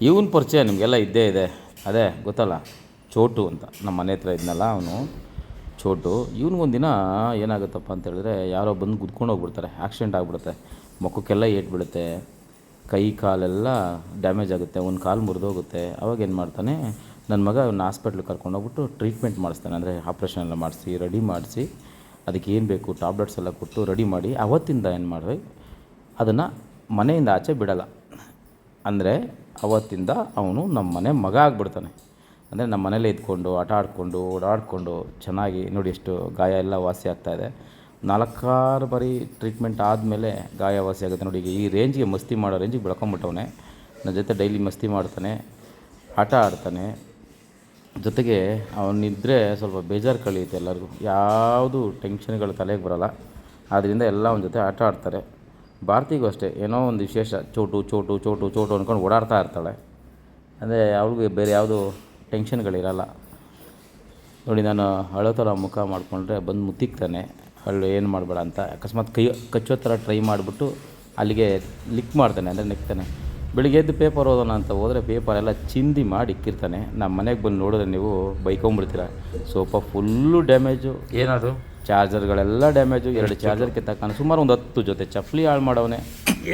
ಇವನ್ ಪರಿಚಯ ನಿಮಗೆಲ್ಲ ಇದ್ದೇ ಇದೆ. ಅದೇ, ಗೊತ್ತಲ್ಲ? ಚೋಟು ಅಂತ. ನಮ್ಮ ಮನೆ ಹತ್ರ ಇದ್ನಲ್ಲ ಅವನು. ಚೋಟು. ಇವನಿಗೊಂದಿನ ಏನಾಗುತ್ತಪ್ಪ ಅಂತ ಹೇಳಿದ್ರೆ ಯಾರೋ ಬಂದು ಗುದ್ಕೊಂಡು ಹೋಗ್ಬಿಡ್ತಾರೆ. ಆಕ್ಸಿಡೆಂಟ್ ಆಗಿಬಿಡುತ್ತೆ. ಮುಖಕ್ಕೆಲ್ಲ ಏಟ್ ಬೀಳುತ್ತೆ ಕೈ, ಕಾಲೆಲ್ಲ ಡ್ಯಾಮೇಜ್ ಆಗುತ್ತೆ. ಒಂದು ಕಾಲು ಮುರಿದೋಗುತ್ತೆ. ಅವಾಗ ಏನು ಮಾಡ್ತಾನೆ ನನ್ನ ಮಗ ಅವನ್ನ ಹಾಸ್ಪಿಟ್ಲಿಗೆ ಕರ್ಕೊಂಡೋಗ್ಬಿಟ್ಟು ಟ್ರೀಟ್ಮೆಂಟ್ ಮಾಡಿಸ್ತಾನೆ. ಅಂದರೆ ಆಪ್ರೇಷನ್ ಎಲ್ಲ ಮಾಡಿಸಿ ರೆಡಿ ಮಾಡಿಸಿ, ಅದಕ್ಕೆ ಏನು ಬೇಕು ಟ್ಯಾಬ್ಲೆಟ್ಸ್ ಎಲ್ಲ ಕೊಟ್ಟು ರೆಡಿ ಮಾಡಿ, ಅವತ್ತಿಂದ ಏನು ಮಾಡ್ರಿ? ಅದನ್ನು ಮನೆಯಿಂದ ಆಚೆ ಬಿಡಲ್ಲ. ಅಂದರೆ ಅವತ್ತಿಂದ ಅವನು ನಮ್ಮ ಮನೆ ಮಗ ಆಗಿಬಿಡ್ತಾನೆ. ಅಂದರೆ ನಮ್ಮ ಮನೇಲೇ ಇದ್ಕೊಂಡು, ಆಟ ಆಡಿಕೊಂಡು, ಓಡಾಡಿಕೊಂಡು ಚೆನ್ನಾಗಿ ನೋಡಿ ಎಷ್ಟು ಗಾಯ ಎಲ್ಲ ವಾಸಿ ಆಗ್ತಾ ಇದೆ. ನಾಲ್ಕಾರು ಬಾರಿ ಟ್ರೀಟ್ಮೆಂಟ್ ಆದಮೇಲೆ ಗಾಯ ವಾಸಿ ಆಗುತ್ತೆ. ನೋಡಿ ಈ ರೇಂಜ್ಗೆ ಮಸ್ತಿ ಮಾಡೋ ರೇಂಜಿಗೆ ಬೆಳ್ಕೊಂಬಿಟ್ಟವನೆ. ನನ್ನ ಜೊತೆ ಡೈಲಿ ಮಸ್ತಿ ಮಾಡ್ತಾನೆ, ಆಟ ಆಡ್ತಾನೆ. ಜೊತೆಗೆ ಅವನಿದ್ದರೆ ಸ್ವಲ್ಪ ಬೇಜಾರು ಕಳೆಯುತ್ತೆ ಎಲ್ಲರಿಗೂ. ಯಾವುದು ಟೆನ್ಷನ್ಗಳು ತಲೆಗೆ ಬರೋಲ್ಲ. ಆದ್ದರಿಂದ ಎಲ್ಲ ಅವನ ಜೊತೆ ಆಟ ಆಡ್ತಾರೆ. ಭಾರತಿಗೂ ಅಷ್ಟೇ, ಏನೋ ಒಂದು ವಿಶೇಷ, ಚೋಟು ಚೋಟು ಚೋಟು ಚೋಟು ಅಂದ್ಕೊಂಡು ಓಡಾಡ್ತಾ ಇರ್ತಾಳೆ. ಅಂದರೆ ಅವಳಿಗೆ ಬೇರೆ ಯಾವುದು ಟೆನ್ಷನ್ಗಳಿರಲ್ಲ. ನೋಡಿ, ನಾನು ಅಳೋ ಥರ ಮುಖ ಮಾಡಿಕೊಂಡ್ರೆ ಬಂದು ಮುತ್ತಿಕ್ತಾನೆ ಅಳ್ಳು ಏನು ಮಾಡಬೇಡ ಅಂತ. ಅಕಸ್ಮಾತ್ ಕೈ, ಕಚ್ಚೋ ಥರ ಟ್ರೈ ಮಾಡಿಬಿಟ್ಟು ಅಲ್ಲಿಗೆ ಲಿಕ್ ಮಾಡ್ತಾನೆ, ಅಂದರೆ ನೆಕ್ತಾನೆ. ಬೆಳಿಗ್ಗೆ ಎದ್ದು ಪೇಪರ್ ಓದೋಣ ಅಂತ ಹೋದರೆ ಪೇಪರ್ ಎಲ್ಲ ಚಿಂದಿ ಮಾಡಿ ಇಕ್ಕಿರ್ತಾನೆ. ನಮ್ಮ ಮನೆಗೆ ಬಂದು ನೋಡಿದ್ರೆ ನೀವು ಬೈಕೊಂಬಿಡ್ತೀರ. Sofa full damage. ಏನದು? ಚಾರ್ಜರ್ಗಳೆಲ್ಲ ಡ್ಯಾಮೇಜು ಎರಡು ಚಾರ್ಜರ್ ತಕ್ಕಂತೆ ಸುಮಾರು ಒಂದು ಹತ್ತು ಜೊತೆ ಚಪ್ಪಲಿ ಹಾಳು ಮಾಡೋವನೇ.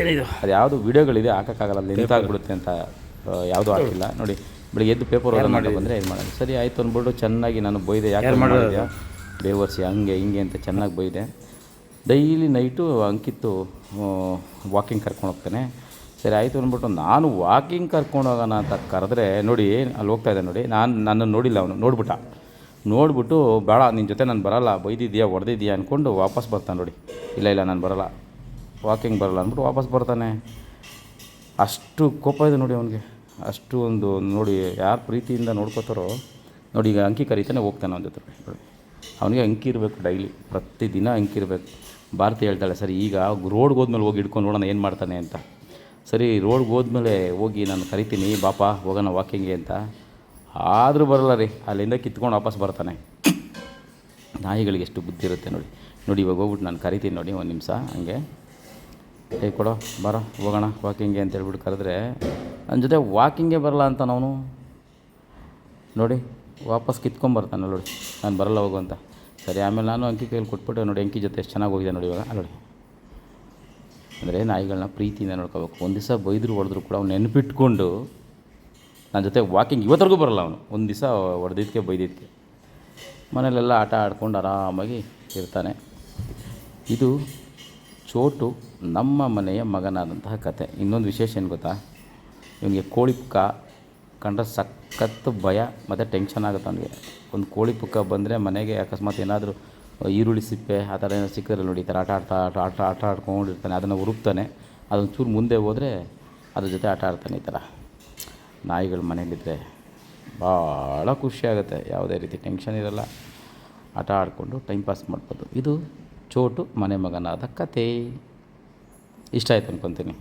ಏನಿದು? ಅದು ಯಾವುದು ವೀಡಿಯೋಗಳಿದೆ ಹಾಕೋಕ್ಕಾಗಲ್ಲ ಎಂತ ಆಗಿಬಿಡುತ್ತೆ ಅಂತ ಯಾವುದೂ ಹಾಕಿಲ್ಲ. ನೋಡಿ ಬೆಳಿಗ್ಗೆ ಎದ್ದು ಪೇಪರ್ ಓದೋಣ ಮಾಡಿ ಬಂದರೆ ಇದು ಮಾಡೋದು ಸರಿ ಆಯಿತು ಅಂದ್ಬಿಟ್ಟು ಚೆನ್ನಾಗಿ ನಾನು ಬೈದೆ ಯಾಕೆ ಮಾಡಿದೆ ಬೇವರ್ಸಿ ಹಂಗೆ ಹಿಂಗೆ ಅಂತ ಚೆನ್ನಾಗಿ ಬೈದೆ. ಡೈಲಿ ನೈಟು ಅಂಕಿತ್ತು ವಾಕಿಂಗ್ ಕರ್ಕೊಂಡು ಹೋಗ್ತಾನೆ. ಸರಿ ಆಯಿತು ಅಂದ್ಬಿಟ್ಟು ನಾನು ವಾಕಿಂಗ್ ಕರ್ಕೊಂಡು ಹೋಗೋಣ ಅಂತ ಕರೆದ್ರೆ ನೋಡಿ ಅಲ್ಲಿ ಹೋಗ್ತಾ ಇದ್ದೆ ನೋಡಿ ನಾನು ನನ್ನನ್ನು ನೋಡಿಲ್ಲ ಅವನು ನೋಡ್ಬಿಟ್ಟ. ನೋಡ್ಬಿಟ್ಟು, ಬೇಡ ನಿನ್ನ ಜೊತೆ ನಾನು ಬರಲ್ಲ ಬೈದಿದ್ಯಾ ಹೊಡೆದಿದ್ಯಾ ಅಂದ್ಕೊಂಡು ವಾಪಸ್ ಬರ್ತಾನೆ ನೋಡಿ. ಇಲ್ಲ ಇಲ್ಲ, ನಾನು ಬರಲ್ಲ. ವಾಕಿಂಗ್ ಬರಲ್ಲ, ಅಂದ್ಬಿಟ್ಟು ವಾಪಸ್ ಬರ್ತಾನೆ. ಅಷ್ಟು ಕೋಪ ಇದೆ ನೋಡಿ ಅವನಿಗೆ. ಅಷ್ಟು ಒಂದು ನೋಡಿ ಯಾರು ಪ್ರೀತಿಯಿಂದ ನೋಡ್ಕೋತಾರೋ, ನೋಡಿ ಈಗ ಅಂಕಿ ಕರೀತಾನೆ ಹೋಗ್ತಾನೆ ಅವನ ಜೊತೆ. ಅವನಿಗೆ ಅಂಕಿ ಇರಬೇಕು ಡೈಲಿ. ಪ್ರತಿದಿನ ಅಂಕಿ ಇರಬೇಕು. ಭಾರತಿ ಹೇಳ್ತಾಳೆ, ಸರಿ, ಈಗ ರೋಡ್ಗೆ ಹೋದ್ಮೇಲೆ ಹೋಗಿ ಹಿಡ್ಕೊಂಡು ನೋಡೋಣ ಏನು ಮಾಡ್ತಾನೆ ಅಂತ. ಸರಿ, ರೋಡ್ಗೆ ಹೋದ್ಮೇಲೆ ಹೋಗಿ ನಾನು ಕರಿತೀನಿ, ಬಾಪಾ, ಹೋಗೋಣ ವಾಕಿಂಗ್ಗೆ, ಅಂತ. ಆದರೂ ಬರಲ್ಲ ರೀ. ಅಲ್ಲಿಂದ ಕಿತ್ಕೊಂಡು ವಾಪಸ್ ಬರ್ತಾನೆ. ನಾಯಿಗಳಿಗೆ ಎಷ್ಟು ಬುದ್ಧಿ ಇರುತ್ತೆ ನೋಡಿ. ನೋಡಿ, ಇವಾಗ ಹೋಗ್ಬಿಟ್ಟು ನಾನು ಕರಿತೀನಿ ನೋಡಿ ಒಂದು ನಿಮಿಷ. ಹಂಗೆ. ಏ, ಕೊಡೋ, ಬರೋ, ಹೋಗೋಣ ವಾಕಿಂಗ್ಗೆ ಅಂತ ಹೇಳ್ಬಿಟ್ಟು ಕರೆದ್ರೆ ನನ್ನ ಜೊತೆ ವಾಕಿಂಗೇ ಬರಲ್ಲ ಅಂತ ನಾನು. ನೋಡಿ, ವಾಪಸ್ ಕಿತ್ಕೊಂಬರ್ತಾನೆ ನೋಡಿ. ನಾನು ಬರಲ್ಲ ಹೋಗು ಅಂತ. ಸರಿ, ಆಮೇಲೆ ನಾನು ಅಂಕಿ ಕೈಯಲ್ಲಿ ಕೊಟ್ಬಿಟ್ಟೆ ನೋಡಿ, ಅಂಕಿ ಜೊತೆ ಎಷ್ಟು ಚೆನ್ನಾಗಿ ಹೋಗಿದೆ ನೋಡಿ ಇವಾಗ. ನೋಡಿ. ಅಂದರೆ ನಾಯಿಗಳನ್ನ ಪ್ರೀತಿಯಿಂದ ನೋಡ್ಕೋಬೇಕು. ಒಂದು ದಿವಸ ಬೈದರೂ ಹೊಡೆದ್ರು ಕೂಡ ಅವ್ನು ನೆನಪಿಟ್ಕೊಂಡು ನನ್ನ ಜೊತೆ ವಾಕಿಂಗ್ ಇವತ್ತರೆಗೂ ಬರಲ್ಲ ಅವನು. ಒಂದು ದಿವಸ ಹೊಡೆದಿದ್ದಕ್ಕೆ ಬೈದಿದ್ದಕ್ಕೆ ಮನೇಲೆಲ್ಲ ಆಟ ಆಡ್ಕೊಂಡು ಆರಾಮಾಗಿ ಇರ್ತಾನೆ. ಇದು ಚೋಟು ನಮ್ಮ ಮನೆಯ ಮಗನಾದಂತಹ ಕತೆ. ಇನ್ನೊಂದು ವಿಶೇಷ ಏನು ಗೊತ್ತಾ? ಇವನಿಗೆ ಕೋಳಿ ಪುಕ್ಕ ಕಂಡ್ರೆ ಸಖತ್ತು ಭಯ, ಮತ್ತು ಟೆನ್ಷನ್ ಆಗುತ್ತೆ ಅವನಿಗೆ. ಒಂದು ಕೋಳಿ ಪುಕ್ಕ ಬಂದರೆ ಮನೆಗೆ ಅಕಸ್ಮಾತ್ ಏನಾದರೂ ಈರುಳ್ಳಿ ಸಿಪ್ಪೆ, ಆ ಥರ ಏನೋ ಸಿಕ್ಕಿದ್ರೆ ನೋಡಿ, ಈ ಥರ ಆಟ ಆಡ್ತಾ, ಆಟ ಆಟ ಆಟ ಆಡ್ಕೊಂಡಿರ್ತಾನೆ ಅದನ್ನು ಹುರುಕ್ತಾನೆ ಅದೊಂದು ಚೂರು ಮುಂದೆ ಹೋದರೆ ಅದ್ರ ಜೊತೆ ಆಟ ಆಡ್ತಾನೆ ಈ ಥರ. ನಾಯಿಗಳು ಮನೆಯಲ್ಲಿದ್ದರೆ ಭಾಳ ಖುಷಿಯಾಗುತ್ತೆ. ಯಾವುದೇ ರೀತಿ ಟೆನ್ಷನ್ ಇರಲ್ಲ. ಆಟ ಆಡಿಕೊಂಡು ಟೈಮ್ ಪಾಸ್ ಮಾಡ್ಬೋದು. ಇದು ಚೋಟು ಮನೆ ಮಗನಾದ ಕತೆ. ಇಷ್ಟ ಆಯ್ತು ಅನ್ಕೊತೀನಿ.